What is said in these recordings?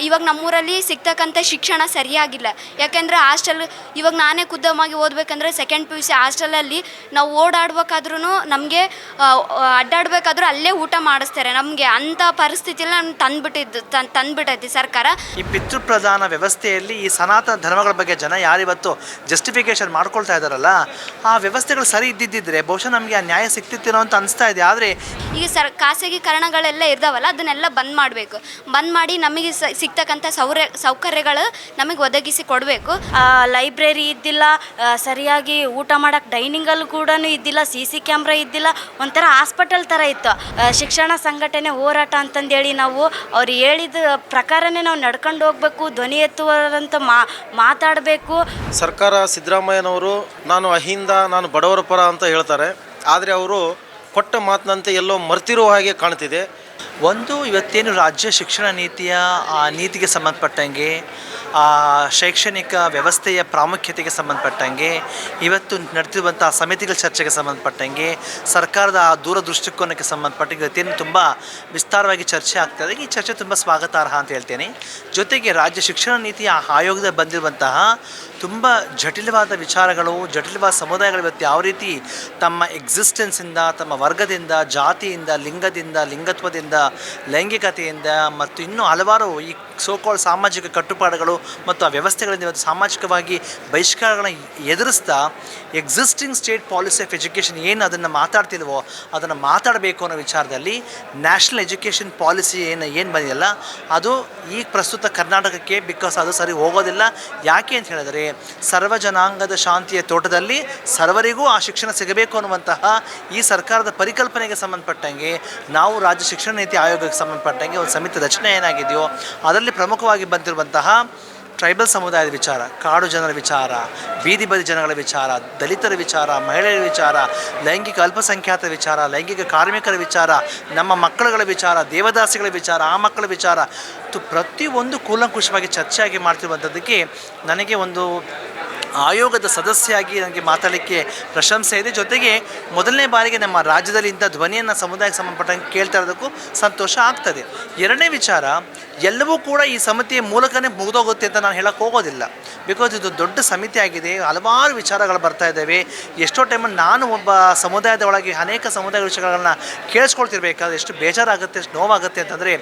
ಇವಾಗ ನಮ್ಮೂರಲ್ಲಿ ಸಿಗ್ತಕ್ಕಂಥ ಶಿಕ್ಷಣ ಸರಿಯಾಗಿಲ್ಲ. ಯಾಕೆಂದರೆ ಹಾಸ್ಟೆಲ್ ಇವಾಗ ನಾನೇ ಖುದ್ದವಾಗಿ ಓದಬೇಕಂದ್ರೆ ಸೆಕೆಂಡ್ ಪಿ ಯು ಸಿ ಹಾಸ್ಟೆಲಲ್ಲಿ ನಾವು ಓಡಾಡ್ಬೇಕಾದ್ರೂ ನಮಗೆ ಅಡ್ಡಾಡಬೇಕಾದ್ರೂ ಅಲ್ಲೇ ಊಟ ಮಾಡಿಸ್ತಾರೆ ನಮಗೆ. ಅಂಥ ಪರಿಸ್ಥಿತಿಯಲ್ಲಿ ನಾನು ತಂದ್ಬಿಟ್ಟಿದ್ದು ತಂದು ತಂದ್ಬಿಟ್ಟೈತಿ ಸರ್ಕಾರ. ಈ ಪಿತೃಪ್ರಧಾನ ವ್ಯವಸ್ಥೆಯಲ್ಲಿ ಈ ಸನಾತನ ಧರ್ಮಗಳ ಬಗ್ಗೆ ಜನ ಯಾರಿವತ್ತು ಜಸ್ಟಿಫಿಕೇಶನ್ ಮಾಡ್ಕೊಳ್ತಾ ಇದ್ದಾರಲ್ಲ ಆ ವ್ಯವಸ್ಥೆಗಳು ಸರಿ ಇದ್ದಿದ್ದಿದ್ರೆ ಬಹುಶಃ ನಮಗೆ ಆ ನ್ಯಾಯ ಸಿಗ್ತಿತ್ತೇನೋ ಅಂತ ಅನಿಸ್ತಾ ಇದೆ. ಆದರೆ ಈಗ ಸರ್ ಖಾಸಗೀಕರಣಗಳೆಲ್ಲ ಇರ್ತಾವಲ್ಲ ಅದನ್ನೆಲ್ಲ ಬಂದ್ ಮಾಡಬೇಕು. ಬಂದ್ ಮಾಡಿ ನಮಗೆ ಸ- ಸಿಗ್ತಕ್ಕಂಥ ಸೌರ್ಯ ಸೌಕರ್ಯಗಳು ನಮಗೆ ಒದಗಿಸಿ ಕೊಡಬೇಕು. ಲೈಬ್ರರಿ ಇದ್ದಿಲ್ಲ ಸರಿಯಾಗಿ ಊಟ ಮಾಡೋಕ್ಕೆ ಡೈನಿಂಗಲ್ಲಿ ಕೂಡ ಇದ್ದಿಲ್ಲ, ಸಿ ಸಿ ಕ್ಯಾಮ್ರಾ ಇದ್ದಿಲ್ಲ, ಒಂಥರ ಹಾಸ್ಪಿಟಲ್ ಥರ ಇತ್ತು. ಶಿಕ್ಷಣ ಸಂಘಟನೆ ಹೋರಾಟ ಅಂತಂದೇಳಿ ನಾವು ಅವ್ರು ಹೇಳಿದ ಪ್ರಕಾರನೇ ನಾವು ನಡ್ಕೊಂಡು ಹೋಗಬೇಕು, ಧ್ವನಿ ಎತ್ತುವಂತ ಮಾ ಮಾತಾಡಬೇಕು. ಸರ್ಕಾರ ಸಿದ್ದರಾಮಯ್ಯನವರು, ನಾನು ಅಹಿಂದ, ನಾನು ಬಡವರ ಪರ ಅಂತ ಹೇಳ್ತಾರೆ. ಆದರೆ ಅವರು ಕೊಟ್ಟ ಮಾತಿನಂತೆ ಎಲ್ಲೋ ಮರ್ತಿರೋ ಹಾಗೆ ಕಾಣ್ತಿದೆ. ಒಂದು, ಇವತ್ತೇನು ರಾಜ್ಯ ಶಿಕ್ಷಣ ನೀತಿಯ, ಆ, ನೀತಿಗೆ ಸಂಬಂಧಪಟ್ಟಂಗೆ, ಆ, ಶೈಕ್ಷಣಿಕ ವ್ಯವಸ್ಥೆಯ ಪ್ರಾಮುಖ್ಯತೆಗೆ ಸಂಬಂಧಪಟ್ಟಂಗೆ, ಇವತ್ತು ನಡೆದಿರುವಂಥ ಸಮಿತಿಗಳ ಚರ್ಚೆಗೆ ಸಂಬಂಧಪಟ್ಟಂಗೆ, ಸರ್ಕಾರದ ಆ ದೂರದೃಷ್ಟಿಕೋನಕ್ಕೆ ಸಂಬಂಧಪಟ್ಟಂಗೆ ಇವತ್ತೇನು ತುಂಬ ವಿಸ್ತಾರವಾಗಿ ಚರ್ಚೆ ಆಗ್ತದೆ ಈ ಚರ್ಚೆ ತುಂಬ ಸ್ವಾಗತಾರ್ಹ ಅಂತ ಹೇಳ್ತೇನೆ. ಜೊತೆಗೆ ರಾಜ್ಯ ಶಿಕ್ಷಣ ನೀತಿಯ ಆಯೋಗದ ಬಂದಿರುವಂತಹ ತುಂಬ ಜಟಿಲವಾದ ವಿಚಾರಗಳು, ಜಟಿಲವಾದ ಸಮುದಾಯಗಳು ಇವತ್ತು ಯಾವ ರೀತಿ ತಮ್ಮ ಎಕ್ಸಿಸ್ಟೆನ್ಸಿಂದ ತಮ್ಮ ವರ್ಗದಿಂದ, ಜಾತಿಯಿಂದ, ಲಿಂಗದಿಂದ, ಲಿಂಗತ್ವದಿಂದ ಲೈಂಗಿಕತೆಯಿಂದ ಮತ್ತು ಇನ್ನೂ ಹಲವಾರು ಈ ಸೋಕಾಲ್ ಸಾಮಾಜಿಕ ಕಟ್ಟುಪಾಡುಗಳು ಮತ್ತು ಆ ವ್ಯವಸ್ಥೆಗಳಿಂದ ಇವತ್ತು ಸಾಮಾಜಿಕವಾಗಿ ಬಹಿಷ್ಕಾರಗಳನ್ನ ಎದುರಿಸ್ತಾ existing state policy of education ಏನು ಅದನ್ನು ಮಾತಾಡ್ತಿಲ್ವೋ ಅದನ್ನು ಮಾತಾಡಬೇಕು ಅನ್ನೋ ವಿಚಾರದಲ್ಲಿ ನ್ಯಾಷನಲ್ ಎಜುಕೇಷನ್ ಪಾಲಿಸಿ ಏನು ಏನು ಬಂದಿದೆಯಲ್ಲ, ಅದು ಈ ಪ್ರಸ್ತುತ ಕರ್ನಾಟಕಕ್ಕೆ ಬಿಕಾಸ್ ಅದು ಸರಿ ಹೋಗೋದಿಲ್ಲ. ಯಾಕೆ ಅಂತ ಹೇಳಿದರೆ ಸರ್ವ ಜನಾಂಗದ ಶಾಂತಿಯ ತೋಟದಲ್ಲಿ ಸರ್ವರಿಗೂ ಆ ಶಿಕ್ಷಣ ಸಿಗಬೇಕು ಅನ್ನುವಂತಹ ಈ ಸರ್ಕಾರದ ಪರಿಕಲ್ಪನೆಗೆ ಸಂಬಂಧಪಟ್ಟಂಗೆ ನಾವು ರಾಜ್ಯ ಶಿಕ್ಷಣ ನೀತಿ ಆಯೋಗಕ್ಕೆ ಸಂಬಂಧಪಟ್ಟಂಗೆ ಒಂದು ಸಮಿತಿ ರಚನೆ ಏನಾಗಿದೆಯೋ, ಅದರಲ್ಲಿ ಪ್ರಮುಖವಾಗಿ ಬಂದಿರುವಂತಹ ಟ್ರೈಬಲ್ ಸಮುದಾಯದ ವಿಚಾರ, ಕಾಡು ಜನರ ವಿಚಾರ, ಬೀದಿ ಬದಿ ಜನಗಳ ವಿಚಾರ, ದಲಿತರ ವಿಚಾರ, ಮಹಿಳೆಯರ ವಿಚಾರ, ಲೈಂಗಿಕ ಅಲ್ಪಸಂಖ್ಯಾತರ ವಿಚಾರ, ಲೈಂಗಿಕ ಕಾರ್ಮಿಕರ ವಿಚಾರ, ನಮ್ಮ ಮಕ್ಕಳುಗಳ ವಿಚಾರ, ದೇವದಾಸಿಗಳ ವಿಚಾರ, ಆ ಮಕ್ಕಳ ವಿಚಾರ ಪ್ರತಿಯೊಂದು ಕೂಲಂಕುಷವಾಗಿ ಚರ್ಚೆಯಾಗಿ ಮಾಡ್ತಿರುವಂಥದ್ದಕ್ಕೆ ನನಗೆ ಒಂದು ಆಯೋಗದ ಸದಸ್ಯಾಗಿ ನನಗೆ ಮಾತಾಡಲಿಕ್ಕೆ ಪ್ರಶಂಸೆ ಇದೆ. ಜೊತೆಗೆ ಮೊದಲನೇ ಬಾರಿಗೆ ನಮ್ಮ ರಾಜ್ಯದಲ್ಲಿ ಇಂಥ ಧ್ವನಿಯನ್ನು ಸಮುದಾಯಕ್ಕೆ ಸಂಬಂಧಪಟ್ಟಂಗೆ ಕೇಳ್ತಾ ಇರೋದಕ್ಕೂ ಸಂತೋಷ ಆಗ್ತದೆ. ಎರಡನೇ ವಿಚಾರ, ಎಲ್ಲವೂ ಕೂಡ ಈ ಸಮಿತಿಯ ಮೂಲಕನೇ ಮುಗಿದೋಗುತ್ತೆ ಅಂತ ನಾನು ಹೇಳಕ್ಕೆ ಹೋಗೋದಿಲ್ಲ. ಬಿಕಾಸ್ ಇದು ದೊಡ್ಡ ಸಮಿತಿ ಆಗಿದೆ, ಹಲವಾರು ವಿಚಾರಗಳು ಬರ್ತಾ ಇದ್ದಾವೆ. ಎಷ್ಟೋ ಟೈಮಲ್ಲಿ ನಾನು ಒಬ್ಬ ಸಮುದಾಯದ ಒಳಗೆ ಅನೇಕ ಸಮುದಾಯದ ವಿಷಯಗಳನ್ನ ಕೇಳಿಸ್ಕೊಳ್ತಿರ್ಬೇಕಾದ್ರೆ ಎಷ್ಟು ಬೇಜಾರಾಗುತ್ತೆ, ಎಷ್ಟು ನೋವಾಗುತ್ತೆ ಅಂತಂದರೆ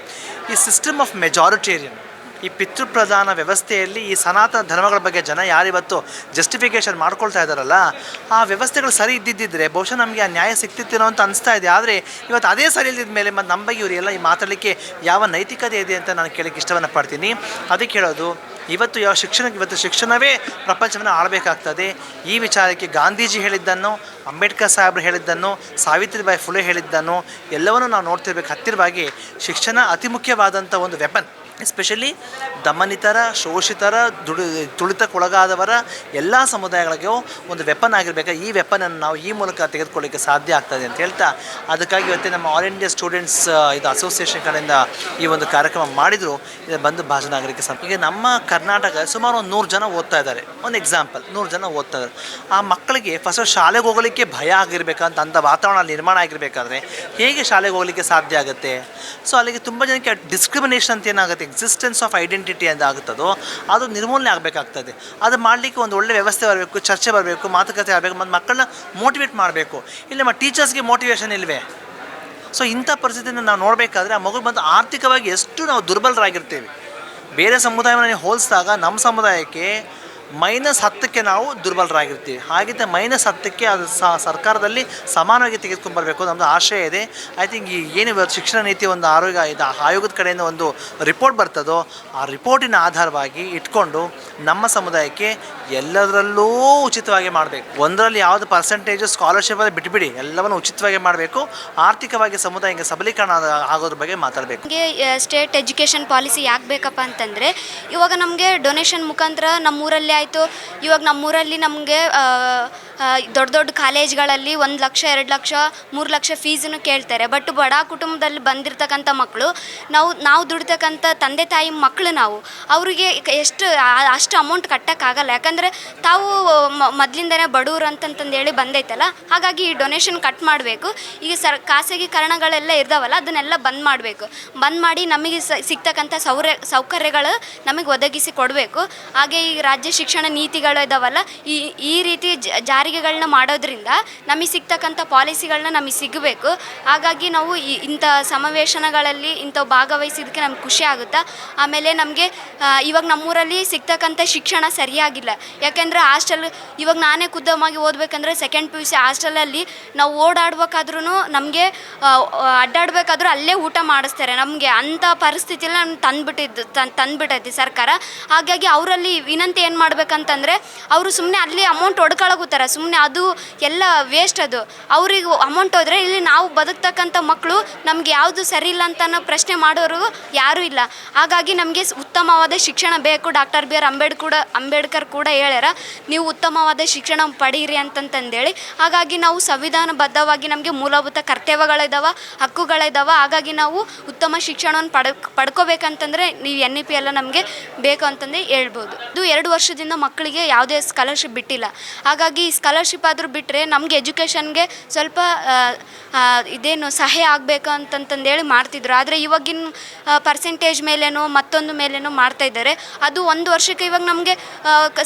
ಈ ಸಿಸ್ಟಮ್ ಆಫ್ ಮೆಜಾರಿಟೇರಿಯನ್ ಈ ಪಿತೃಪ್ರಧಾನ ವ್ಯವಸ್ಥೆಯಲ್ಲಿ ಈ ಸನಾತನ ಧರ್ಮಗಳ ಬಗ್ಗೆ ಜನ ಯಾರಿವತ್ತು ಜಸ್ಟಿಫಿಕೇಷನ್ ಮಾಡ್ಕೊಳ್ತಾ ಇದ್ದಾರಲ್ಲ, ಆ ವ್ಯವಸ್ಥೆಗಳು ಸರಿ ಇದ್ದಿದ್ದಿದ್ರೆ ಬಹುಶಃ ನಮಗೆ ಆ ನ್ಯಾಯ ಸಿಗ್ತಿತ್ತೇನೋ ಅಂತ ಅನಿಸ್ತಾ ಇದೆ. ಆದರೆ ಇವತ್ತು ಅದೇ ಸರಿ ಇಲ್ಲದ ಮೇಲೆ ಮತ್ತು ನಮ್ಮ ಬಗ್ಗೆ ಇವರೆಲ್ಲ ಈ ಮಾತಾಡಲಿಕ್ಕೆ ಯಾವ ನೈತಿಕತೆ ಇದೆ ಅಂತ ನಾನು ಕೇಳಕ್ಕೆ ಇಷ್ಟವನ್ನು ಪಡ್ತೀನಿ. ಅದಕ್ಕೆ ಹೇಳೋದು, ಇವತ್ತು ಯಾವ ಶಿಕ್ಷಣ ಇವತ್ತು ಶಿಕ್ಷಣವೇ ಪ್ರಪಂಚವನ್ನು ಆಳಬೇಕಾಗ್ತದೆ. ಈ ವಿಚಾರಕ್ಕೆ ಗಾಂಧೀಜಿ ಹೇಳಿದ್ದನ್ನು, ಅಂಬೇಡ್ಕರ್ ಸಾಹೇಬರು ಹೇಳಿದ್ದನ್ನು, ಸಾವಿತ್ರಿಬಾಯಿ ಫುಲೆ ಹೇಳಿದ್ದನ್ನು ಎಲ್ಲವನ್ನೂ ನಾವು ನೋಡ್ತಿರ್ಬೇಕು. ಹತ್ತಿರವಾಗಿ ಶಿಕ್ಷಣ ಅತಿ ಮುಖ್ಯವಾದಂಥ ಒಂದು ವೆಪನ್ ಎಸ್ಪೆಷಲಿ ದಮನಿತರ, ಶೋಷಿತರ, ದುಡಿ, ತುಳಿತಕ್ಕೊಳಗಾದವರ ಎಲ್ಲ ಸಮುದಾಯಗಳಿಗೂ ಒಂದು ವೆಪನ್ ಆಗಿರಬೇಕು. ಈ ವೆಪನನ್ನು ನಾವು ಈ ಮೂಲಕ ತೆಗೆದುಕೊಳ್ಳಿಕ್ಕೆ ಸಾಧ್ಯ ಆಗ್ತದೆ ಅಂತ ಹೇಳ್ತಾ, ಅದಕ್ಕಾಗಿ ಇವತ್ತೇ ನಮ್ಮ ಆಲ್ ಇಂಡಿಯಾ ಸ್ಟೂಡೆಂಟ್ಸ್ ಇದು ಅಸೋಸಿಯೇಷನ್ ಕಡೆಯಿಂದ ಈ ಒಂದು ಕಾರ್ಯಕ್ರಮ ಮಾಡಿದರು. ಇದು ಬಂದು ಭಾಷಣ ನಾಗರಿಕ ಸಂ ಈಗ ನಮ್ಮ ಕರ್ನಾಟಕ ಸುಮಾರು ಒಂದು ನೂರು ಜನ ಓದ್ತಾ ಇದ್ದಾರೆ. ಒಂದು ಎಕ್ಸಾಂಪಲ್ ನೂರು ಜನ ಓದ್ತಾ ಇದ್ದಾರೆ. ಆ ಮಕ್ಕಳಿಗೆ ಫಸ್ಟ್ ಶಾಲೆಗೆ ಹೋಗಲಿಕ್ಕೆ ಭಯ ಆಗಿರಬೇಕಂತ ಅಂಥ ವಾತಾವರಣ ನಿರ್ಮಾಣ ಆಗಿರಬೇಕಾದ್ರೆ ಹೇಗೆ ಶಾಲೆಗೆ ಹೋಗಲಿಕ್ಕೆ ಸಾಧ್ಯ ಆಗುತ್ತೆ? ಸೊ ಅಲ್ಲಿಗೆ ತುಂಬ ಜನಕ್ಕೆ ಡಿಸ್ಕ್ರಿಮಿನೇಷನ್ ಅಂತ ಏನಾಗುತ್ತೆ? ಎಕ್ಸಿಸ್ಟೆನ್ಸ್ ಆಫ್ ಐಡೆಂಟಿಟಿ ಅಂತ ಆಗುತ್ತದೋ ಅದು ನಿರ್ಮೂಲನೆ ಆಗಬೇಕಾಗ್ತದೆ. ಅದು ಮಾಡಲಿಕ್ಕೆ ಒಂದು ಒಳ್ಳೆ ವ್ಯವಸ್ಥೆ ಬರಬೇಕು, ಚರ್ಚೆ ಬರಬೇಕು, ಮಾತುಕತೆ ಆಗಬೇಕು, ಮತ್ತು ಮಕ್ಕಳನ್ನ ಮೋಟಿವೇಟ್ ಮಾಡಬೇಕು. ಇಲ್ಲ ನಮ್ಮ ಟೀಚರ್ಸ್ಗೆ ಮೋಟಿವೇಶನ್ ಇಲ್ಲವೇ ಸೊ ಇಂಥ ಪರಿಸ್ಥಿತಿಯನ್ನು ನಾವು ನೋಡಬೇಕಾದ್ರೆ ಆ ಮಗು ಬಂದು ಆರ್ಥಿಕವಾಗಿ ಎಷ್ಟು ನಾವು ದುರ್ಬಲರಾಗಿರ್ತೇವೆ. ಬೇರೆ ಸಮುದಾಯವನ್ನು ಹೋಲಿಸಿದಾಗ ನಮ್ಮ ಸಮುದಾಯಕ್ಕೆ ಮೈನಸ್ ಹತ್ತಕ್ಕೆ ನಾವು ದುರ್ಬಲರಾಗಿರ್ತೀವಿ. ಹಾಗಿದ್ದ ಮೈನಸ್ ಹತ್ತಕ್ಕೆ ಅದು ಸರ್ಕಾರದಲ್ಲಿ ಸಮಾನವಾಗಿ ತೆಗೆದುಕೊಂಡ್ಬರ್ಬೇಕು ನಮ್ಮದು ಆಶಯ ಇದೆ. ಐ ಥಿಂಕ್ ಈ ಏನು ಶಿಕ್ಷಣ ನೀತಿ ಒಂದು ಆರೋಗ್ಯ, ಇದು ಆಯೋಗದ ಕಡೆಯಿಂದ ಒಂದು ರಿಪೋರ್ಟ್ ಬರ್ತದೋ, ಆ ರಿಪೋರ್ಟಿನ ಆಧಾರವಾಗಿ ಇಟ್ಕೊಂಡು ನಮ್ಮ ಸಮುದಾಯಕ್ಕೆ ಎಲ್ಲದರಲ್ಲೂ ಉಚಿತವಾಗಿ ಮಾಡಬೇಕು. ಒಂದರಲ್ಲಿ ಯಾವುದು ಪರ್ಸೆಂಟೇಜು ಸ್ಕಾಲರ್ಶಿಪ್ ಅಲ್ಲಿ ಬಿಟ್ಬಿಡಿ, ಎಲ್ಲವನ್ನು ಉಚಿತವಾಗಿ ಮಾಡಬೇಕು. ಆರ್ಥಿಕವಾಗಿ ಸಮುದಾಯಕ್ಕೆ ಸಬಲೀಕರಣ ಆಗೋದ್ರ ಬಗ್ಗೆ ಮಾತಾಡಬೇಕು. ಸ್ಟೇಟ್ ಎಜುಕೇಷನ್ ಪಾಲಿಸಿ ಯಾಕೆ ಬೇಕಪ್ಪ ಅಂತಂದರೆ, ಇವಾಗ ನಮಗೆ ಡೊನೇಷನ್ ಮುಖಾಂತರ ನಮ್ಮೂರಲ್ಲಿ ಆಯಿತು. ಇವಾಗ ನಮ್ಮೂರಲ್ಲಿ ನಮಗೆ ದೊಡ್ಡ ದೊಡ್ಡ ಕಾಲೇಜ್ಗಳಲ್ಲಿ ಒಂದು ಲಕ್ಷ, ಎರಡು ಲಕ್ಷ, ಮೂರು ಲಕ್ಷ ಫೀಸನ್ನು ಕೇಳ್ತಾರೆ. ಬಟ್ ಬಡ ಕುಟುಂಬದಲ್ಲಿ ಬಂದಿರತಕ್ಕಂಥ ಮಕ್ಕಳು ನಾವು ನಾವು ದುಡಿತಕ್ಕಂಥ ತಂದೆ, ತಾಯಿ ಮಕ್ಕಳು ನಾವು, ಅವರಿಗೆ ಎಷ್ಟು ಅಷ್ಟು ಅಮೌಂಟ್ ಕಟ್ಟೋಕ್ಕಾಗಲ್ಲ. ಯಾಕಂದರೆ ತಾವು ಮೊದಲಿಂದನೇ ಬಡವರು ಅಂತಂತಂದು ಹೇಳಿ ಬಂದೈತಲ್ಲ, ಹಾಗಾಗಿ ಈ ಡೊನೇಷನ್ ಕಟ್ ಮಾಡಬೇಕು. ಈಗ ಸರ್ ಖಾಸಗೀಕರಣಗಳೆಲ್ಲ ಇರ್ತಾವಲ್ಲ ಅದನ್ನೆಲ್ಲ ಬಂದ್ ಮಾಡಬೇಕು. ಬಂದ್ ಮಾಡಿ ನಮಗೆ ಸಿಗ್ತಕ್ಕಂಥ ಸೌರ್ಯ, ಸೌಕರ್ಯಗಳು ನಮಗೆ ಒದಗಿಸಿ ಕೊಡಬೇಕು. ಹಾಗೆ ಈ ರಾಜ್ಯ ಶಿಕ್ಷಣ ನೀತಿಗಳು ಇದಾವಲ್ಲ, ಈ ಈ ರೀತಿ ಜ- ಜಾರಿಗೆಗಳನ್ನ ಮಾಡೋದ್ರಿಂದ ನಮಗೆ ಸಿಗ್ತಕ್ಕಂಥ ಪಾಲಿಸಿಗಳನ್ನ ನಮಗೆ ಸಿಗಬೇಕು. ಹಾಗಾಗಿ ನಾವು ಇಂಥ ಸಮಾವೇಶನಗಳಲ್ಲಿ ಇಂಥ ಭಾಗವಹಿಸಿದ್ದಕ್ಕೆ ನಮ್ಗೆ ಖುಷಿ ಆಗುತ್ತಾ? ಆಮೇಲೆ ನಮಗೆ ಇವಾಗ ನಮ್ಮೂರಲ್ಲಿ ಸಿಗ್ತಕ್ಕಂಥ ಶಿಕ್ಷಣ ಸರಿಯಾಗಿಲ್ಲ. ಯಾಕೆಂದರೆ ಹಾಸ್ಟೆಲ್, ಇವಾಗ ನಾನೇ ಖುದ್ದವಾಗಿ ಓದಬೇಕಂದ್ರೆ ಸೆಕೆಂಡ್ ಪಿ ಯು ಸಿ ಹಾಸ್ಟೆಲಲ್ಲಿ ನಾವು ಓಡಾಡ್ಬೇಕಾದ್ರೂ ನಮಗೆ ಅಡ್ಡಾಡಬೇಕಾದ್ರೂ ಅಲ್ಲೇ ಊಟ ಮಾಡಿಸ್ತಾರೆ. ನಮಗೆ ಅಂಥ ಪರಿಸ್ಥಿತಿಯಲ್ಲಿ ನಮ್ಗೆ ತಂದುಬಿಟ್ಟಿದ್ದು ತಂದ್ಬಿಟ್ಟೈತಿ ಸರ್ಕಾರ. ಹಾಗಾಗಿ ಅವರಲ್ಲಿ ವಿನಂತಿ ಏನು ಮಾಡ್ಬೇಕಂತಂದರೆ, ಅವರು ಸುಮ್ಮನೆ ಅಲ್ಲಿ ಅಮೌಂಟ್ ಹೊಡ್ಕೊಳಗುತ್ತಾರೆ ಸುಮ್ಮನೆ ಅದು ಎಲ್ಲ ವೇಸ್ಟ್ ಅದು. ಅವ್ರಿಗೆ ಅಮೌಂಟ್ ಹೋದರೆ ಇಲ್ಲಿ ನಾವು ಬದುಕ್ತಕ್ಕಂಥ ಮಕ್ಕಳು ನಮ್ಗೆ ಯಾವುದು ಸರಿ ಇಲ್ಲ ಅಂತ ಪ್ರಶ್ನೆ ಮಾಡೋರು ಯಾರೂ ಇಲ್ಲ. ಹಾಗಾಗಿ ನಮಗೆ ಉತ್ತಮವಾದ ಶಿಕ್ಷಣ ಬೇಕು. ಡಾಕ್ಟರ್ ಬಿ ಆರ್ ಅಂಬೇಡ್ಕರ್ ಕೂಡ ಅಂಬೇಡ್ಕರ್ ಕೂಡ ಹೇಳ್ಯಾರ, ನೀವು ಉತ್ತಮವಾದ ಶಿಕ್ಷಣ ಪಡೀರಿ ಅಂತಂತಂದೇಳಿ. ಹಾಗಾಗಿ ನಾವು ಸಂವಿಧಾನಬದ್ಧವಾಗಿ ನಮಗೆ ಮೂಲಭೂತ ಕರ್ತವ್ಯಗಳಿದಾವೆ, ಹಕ್ಕುಗಳಿದಾವೆ. ಹಾಗಾಗಿ ನಾವು ಉತ್ತಮ ಶಿಕ್ಷಣವನ್ನು ಪಡ್, ಪಡ್ಕೋಬೇಕಂತಂದರೆ ನೀವು ಎನ್ ಇ ಪಿ ಎಲ್ಲ ನಮಗೆ ಬೇಕು ಅಂತಂದು ಹೇಳ್ಬೋದು. ಇದು ಎರಡು ವರ್ಷದಿಂದ ಮಕ್ಕಳಿಗೆ ಯಾವುದೇ ಸ್ಕಾಲರ್ಶಿಪ್ ಬಿಟ್ಟಿಲ್ಲ. ಹಾಗಾಗಿ ಸ್ಕಾಲರ್ಶಿಪ್ ಆದರೂ ಬಿಟ್ಟರೆ ನಮಗೆ ಎಜುಕೇಷನ್ಗೆ ಸ್ವಲ್ಪ ಇದೇನು ಸಹಾಯ ಆಗಬೇಕು ಅಂತಂತಂದೇಳಿ ಮಾಡ್ತಿದ್ರು. ಆದರೆ ಇವಾಗಿನ ಪರ್ಸೆಂಟೇಜ್ ಮೇಲೇನೋ ಮತ್ತೊಂದು ಮೇಲೇನೋ ಮಾಡ್ತಾ ಇದ್ದಾರೆ. ಅದು ಒಂದು ವರ್ಷಕ್ಕೆ ಇವಾಗ ನಮಗೆ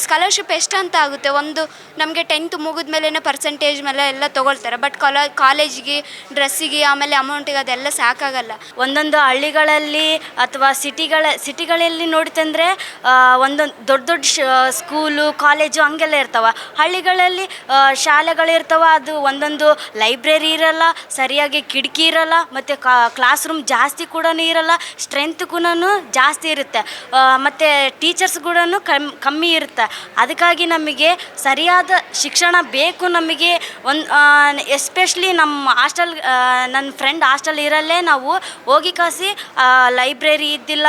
ಸ್ಕಾಲರ್ಶಿಪ್ ಎಷ್ಟು ಅಂತ ಆಗುತ್ತೆ? ಒಂದು ನಮಗೆ ಟೆಂತ್ ಮುಗಿದ ಮೇಲೇ ಪರ್ಸೆಂಟೇಜ್ ಮೇಲೆ ಎಲ್ಲ ತೊಗೊಳ್ತಾರೆ. ಬಟ್ ಕಾಲ ಕಾಲೇಜಿಗೆ ಡ್ರೆಸ್ಸಿಗೆ ಆಮೇಲೆ ಅಮೌಂಟಿಗೆ ಅದೆಲ್ಲ ಸಾಕಾಗಲ್ಲ. ಒಂದೊಂದು ಹಳ್ಳಿಗಳಲ್ಲಿ ಅಥವಾ ಸಿಟಿಗಳ, ಸಿಟಿಗಳಲ್ಲಿ ನೋಡಿತಂದರೆ ಒಂದೊಂದು ದೊಡ್ಡ ದೊಡ್ಡ ಸ್ಕೂಲು ಕಾಲೇಜು ಹಂಗೆಲ್ಲ ಇರ್ತಾವ. ಹಳ್ಳಿಗಳಲ್ಲಿ ಶಾಲೆಗಳಿರ್ತಾವ, ಅದು ಒಂದೊಂದು ಲೈಬ್ರರಿ ಇರಲ್ಲ, ಸರಿಯಾಗಿ ಕಿಟಕಿ ಇರಲ್ಲ, ಮತ್ತು ಕ್ಲಾಸ್ ರೂಮ್ ಜಾಸ್ತಿ ಕೂಡ ಇರಲ್ಲ ಸ್ಟ್ರೆಂತ್ ಕೂಡ ಜಾಸ್ತಿ ಇರುತ್ತೆ. ಮತ್ತು ಟೀಚರ್ಸ್ ಕೂಡ ಕಮ್, ಕಮ್ಮಿ ಇರುತ್ತೆ. ಅದಕ್ಕಾಗಿ ನಮಗೆ ಸರಿಯಾದ ಶಿಕ್ಷಣ ಬೇಕು ನಮಗೆ. ಒಂದು ಎಸ್ಪೆಷಲಿ ನಮ್ಮ ಹಾಸ್ಟೆಲ್ ನನ್ನ ಫ್ರೆಂಡ್ ಹಾಸ್ಟೆಲ್ ಇರಲ್ಲೇ ನಾವು ಹೋಗಿ ಕಾಸಿ ಲೈಬ್ರರಿ ಇದ್ದಿಲ್ಲ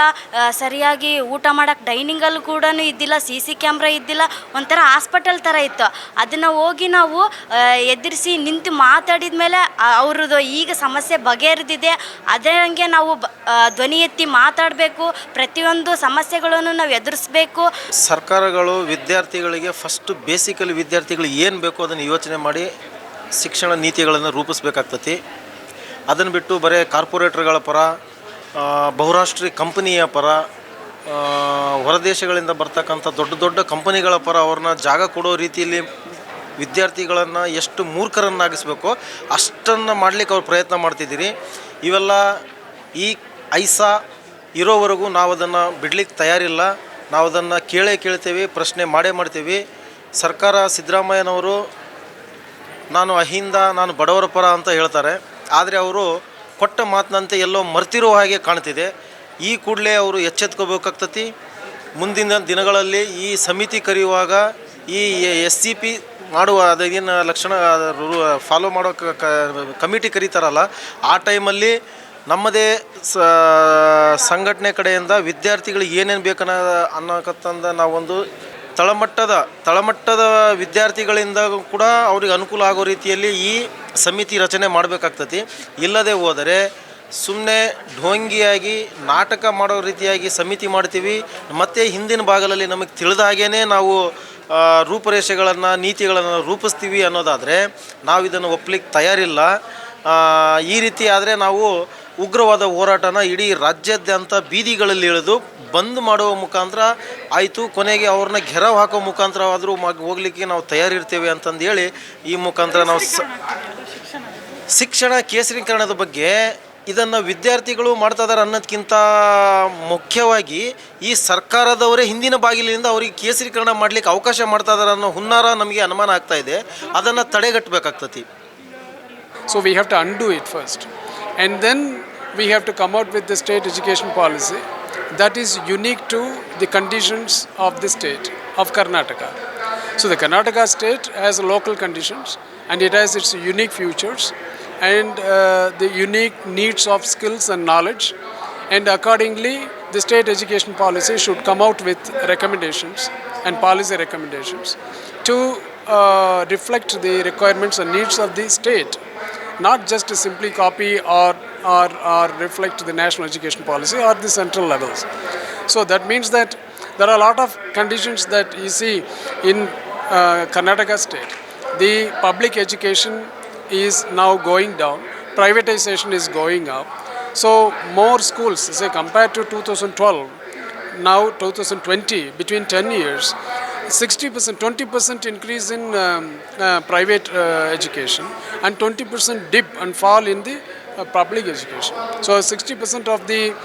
ಸರಿಯಾಗಿ ಊಟ ಮಾಡೋಕ್ಕೆ ಡೈನಿಂಗಲ್ಲಿ ಕೂಡ ಇದ್ದಿಲ್ಲ ಸಿ ಸಿ ಕ್ಯಾಮ್ರಾ ಇದ್ದಿಲ್ಲ, ಒಂಥರ ಹಾಸ್ಪಿಟಲ್ ಥರ ಇತ್ತು. ಅದನ್ನು ಹೋಗಿ ನಾವು ಎದುರಿಸಿ ನಿಂತು ಮಾತಾಡಿದ ಮೇಲೆ ಅವ್ರದ್ದು ಈಗ ಸಮಸ್ಯೆ ಬಗೆಹರಿದಿದೆ. ಅದೇ ಹಂಗೆ ನಾವು ಧ್ವನಿ ಎತ್ತಿ ಮಾತಾಡಬೇಕು. ಪ್ರತಿಯೊಂದು ಸಮಸ್ಯೆಗಳನ್ನು ನಾವು ಎದುರಿಸ್ಬೇಕು. ಸರ್ಕಾರಗಳು ವಿದ್ಯಾರ್ಥಿಗಳಿಗೆ ಫಸ್ಟ್ ಬೇಸಿಕಲಿ ವಿದ್ಯಾರ್ಥಿಗಳಿಗೆ ಏನು ಬೇಕೋ ಅದನ್ನು ಯೋಚನೆ ಮಾಡಿ ಶಿಕ್ಷಣ ನೀತಿಗಳನ್ನು ರೂಪಿಸಬೇಕಾಗ್ತತಿ. ಅದನ್ನು ಬಿಟ್ಟು ಬರೀ ಕಾರ್ಪೊರೇಟ್ರ್ಗಳ ಪರ ಬಹುರಾಷ್ಟ್ರೀಯ ಕಂಪನಿಯ ಪರ ಹೊರದೇಶಗಳಿಂದ ಬರ್ತಕ್ಕಂಥ ದೊಡ್ಡ ದೊಡ್ಡ ಕಂಪನಿಗಳ ಪರ ಅವ್ರನ್ನ ಜಾಗ ಕೊಡೋ ರೀತಿಯಲ್ಲಿ ವಿದ್ಯಾರ್ಥಿಗಳನ್ನು ಎಷ್ಟು ಮೂರ್ಖರನ್ನಾಗಿಸ್ಬೇಕು ಅಷ್ಟನ್ನು ಮಾಡಲಿಕ್ಕೆ ಅವ್ರು ಪ್ರಯತ್ನ ಮಾಡ್ತಿದ್ದೀರಿ. ಇವೆಲ್ಲ ಈ ಐಸಾ ಇರೋವರೆಗೂ ನಾವು ಅದನ್ನು ಬಿಡ್ಲಿಕ್ಕೆ ತಯಾರಿಲ್ಲ. ನಾವು ಅದನ್ನು ಕೇಳೇ ಕೇಳ್ತೇವೆ, ಪ್ರಶ್ನೆ ಮಾಡೇ ಮಾಡ್ತೀವಿ. ಸರ್ಕಾರ ಸಿದ್ದರಾಮಯ್ಯನವರು ನಾನು ಅಹಿಂದ, ನಾನು ಬಡವರ ಪರ ಅಂತ ಹೇಳ್ತಾರೆ. ಆದರೆ ಅವರು ಕೊಟ್ಟ ಮಾತಿನಂತೆ ಎಲ್ಲೋ ಮರ್ತಿರೋ ಹಾಗೆ ಕಾಣ್ತಿದೆ. ಈ ಕೂಡಲೇ ಅವರು ಎಚ್ಚೆತ್ಕೋಬೇಕಾಗ್ತತಿ. ಮುಂದಿನ ದಿನಗಳಲ್ಲಿ ಈ ಸಮಿತಿ ಕರೆಯುವಾಗ ಈ ಎಸ್ ಸಿ ಪಿ ಮಾಡುವ ಅದೇನು ಲಕ್ಷಣ ಫಾಲೋ ಮಾಡೋ ಕಮಿಟಿ ಕರೀತಾರಲ್ಲ, ಆ ಟೈಮಲ್ಲಿ ನಮ್ಮದೇ ಸಂಘಟನೆ ಕಡೆಯಿಂದ ವಿದ್ಯಾರ್ಥಿಗಳಿಗೆ ಏನೇನು ಬೇಕನ್ನ ಅನ್ನೋಕತ್ತಂದ ನಾವೊಂದು ತಳಮಟ್ಟದ ತಳಮಟ್ಟದ ವಿದ್ಯಾರ್ಥಿಗಳಿಂದ ಕೂಡ ಅವ್ರಿಗೆ ಅನುಕೂಲ ಆಗೋ ರೀತಿಯಲ್ಲಿ ಈ ಸಮಿತಿ ರಚನೆ ಮಾಡಬೇಕಾಗ್ತತಿ. ಇಲ್ಲದೆ ಹೋದರೆ ಸುಮ್ಮನೆ ಢೋಂಗಿಯಾಗಿ ನಾಟಕ ಮಾಡೋ ರೀತಿಯಾಗಿ ಸಮಿತಿ ಮಾಡ್ತೀವಿ, ಮತ್ತು ಹಿಂದಿನ ಭಾಗದಲ್ಲಿ ನಮಗೆ ತಿಳಿದ ಹಾಗೇ ನಾವು ರೂಪರೇಷೆಗಳನ್ನು, ನೀತಿಗಳನ್ನು ರೂಪಿಸ್ತೀವಿ ಅನ್ನೋದಾದರೆ ನಾವು ಇದನ್ನು ಒಪ್ಪಲಿಕ್ಕೆ ತಯಾರಿಲ್ಲ. ಈ ರೀತಿ ಆದರೆ ನಾವು ಉಗ್ರವಾದ ಹೋರಾಟನ ಇಡೀ ರಾಜ್ಯಾದ್ಯಂತ ಬೀದಿಗಳಲ್ಲಿ ಇಳಿದು ಬಂದ್ ಮಾಡುವ ಮುಖಾಂತರ ಆಯಿತು. ಕೊನೆಗೆ ಅವ್ರನ್ನ ಘೆರವ್ ಹಾಕೋ ಮುಖಾಂತರವಾದರೂ ಮಗ್ ಹೋಗ್ಲಿಕ್ಕೆ ನಾವು ತಯಾರಿರ್ತೇವೆ ಅಂತಂದು ಹೇಳಿ ಈ ಮುಖಾಂತರ ನಾವು ಶಿಕ್ಷಣ ಕೇಸರೀಕರಣದ ಬಗ್ಗೆ ಇದನ್ನು ವಿದ್ಯಾರ್ಥಿಗಳು ಮಾಡ್ತಾ ಇದ್ದಾರೆ ಅನ್ನೋದಕ್ಕಿಂತ ಮುಖ್ಯವಾಗಿ ಈ ಸರ್ಕಾರದವರೇ ಹಿಂದಿನ ಬಾಗಿಲಿನಿಂದ ಅವರಿಗೆ ಕೇಸರೀಕರಣ ಮಾಡಲಿಕ್ಕೆ ಅವಕಾಶ ಮಾಡ್ತಾ ಇದ್ದಾರೆ ಅನ್ನೋ ಹುನ್ನಾರ ನಮಗೆ ಅನುಮಾನ ಆಗ್ತಾ ಇದೆ. ಅದನ್ನು ತಡೆಗಟ್ಟಬೇಕಾಗ್ತತಿ. So we have to undo it first and then we have to come out with the state education policy that is unique to the conditions of the state of Karnataka so the Karnataka state has local conditions and it has it's unique futures. And uh, the unique needs of skills and knowledge. And accordingly, the state education policy should come out with recommendations and policy recommendations to uh, reflect the requirements and needs of the state, not just to simply copy or, or, or reflect the national education policy or the central levels. So that means that there are a lot of conditions that you see in uh, Karnataka state. The public education is now going down, privatization is going up. So more schools, say compared to 2012, now 2020, between 10 years, 60%, 20% increase in um, uh, private uh, education and 20% dip and fall in the uh, public education. So 60% of the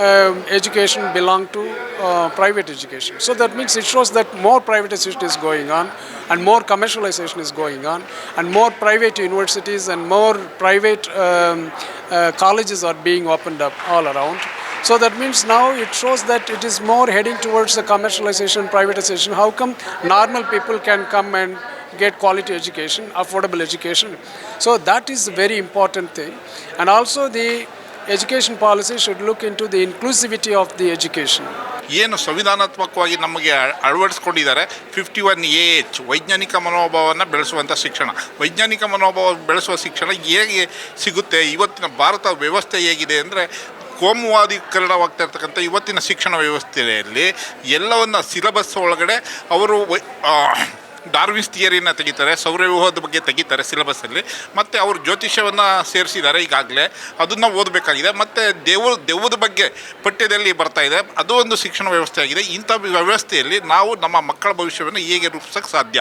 um, education belong to uh, private education. So that means it shows that more privatization is going on and more commercialization is going on and more private universities and more private um, uh, colleges are being opened up all around. So that means now it shows that it is more heading towards the commercialization, privatization. How come normal people can come and get quality education, affordable education? So that is a very important thing. And also the education policy should look into the inclusivity of the education. ಏನು ಸಂವಿಧಾನಾತ್ಮಕವಾಗಿ ನಮಗೆ ಅಳ- ಅಳವಡಿಸ್ಕೊಂಡಿದ್ದಾರೆ? Fifty one A H ವೈಜ್ಞಾನಿಕ ಮನೋಭಾವವನ್ನು ಬೆಳೆಸುವಂಥ ಶಿಕ್ಷಣ. ವೈಜ್ಞಾನಿಕ ಮನೋಭಾವ ಬೆಳೆಸುವ ಶಿಕ್ಷಣ ಹೇಗೆ ಸಿಗುತ್ತೆ? ಇವತ್ತಿನ ಭಾರತ ವ್ಯವಸ್ಥೆ ಹೇಗಿದೆ ಅಂದರೆ ಕೋಮುವಾದೀಕರಣವಾಗ್ತಾ ಇರ್ತಕ್ಕಂಥ ಇವತ್ತಿನ ಶಿಕ್ಷಣ ವ್ಯವಸ್ಥೆಯಲ್ಲಿ ಎಲ್ಲವನ್ನು ಸಿಲಬಸ್ ಒಳಗಡೆ ಅವರು ಡಾರ್ವಿನ್ಸ್ ಥಿಯರಿನ ತೆಗಿತಾರೆ, ಸೌರವ್ಯೂಹದ ಬಗ್ಗೆ ತೆಗಿತಾರೆ ಸಿಲೆಬಸ್ಸಲ್ಲಿ. ಮತ್ತು ಅವರು ಜ್ಯೋತಿಷ್ಯವನ್ನು ಸೇರಿಸಿದ್ದಾರೆ ಈಗಾಗಲೇ. ಅದನ್ನು ಓದಬೇಕಾಗಿದೆ. ಮತ್ತು ದೇವ ದೆವ್ವದ ಬಗ್ಗೆ ಪಠ್ಯದಲ್ಲಿ ಬರ್ತಾ ಇದೆ. ಅದು ಒಂದು ಶಿಕ್ಷಣ ವ್ಯವಸ್ಥೆ ಆಗಿದೆ ಇಂಥ ವ್ಯವಸ್ಥೆಯಲ್ಲಿ ನಾವು ನಮ್ಮ ಮಕ್ಕಳ ಭವಿಷ್ಯವನ್ನು ಹೇಗೆ ರೂಪಿಸೋಕ್ಕೆ ಸಾಧ್ಯ?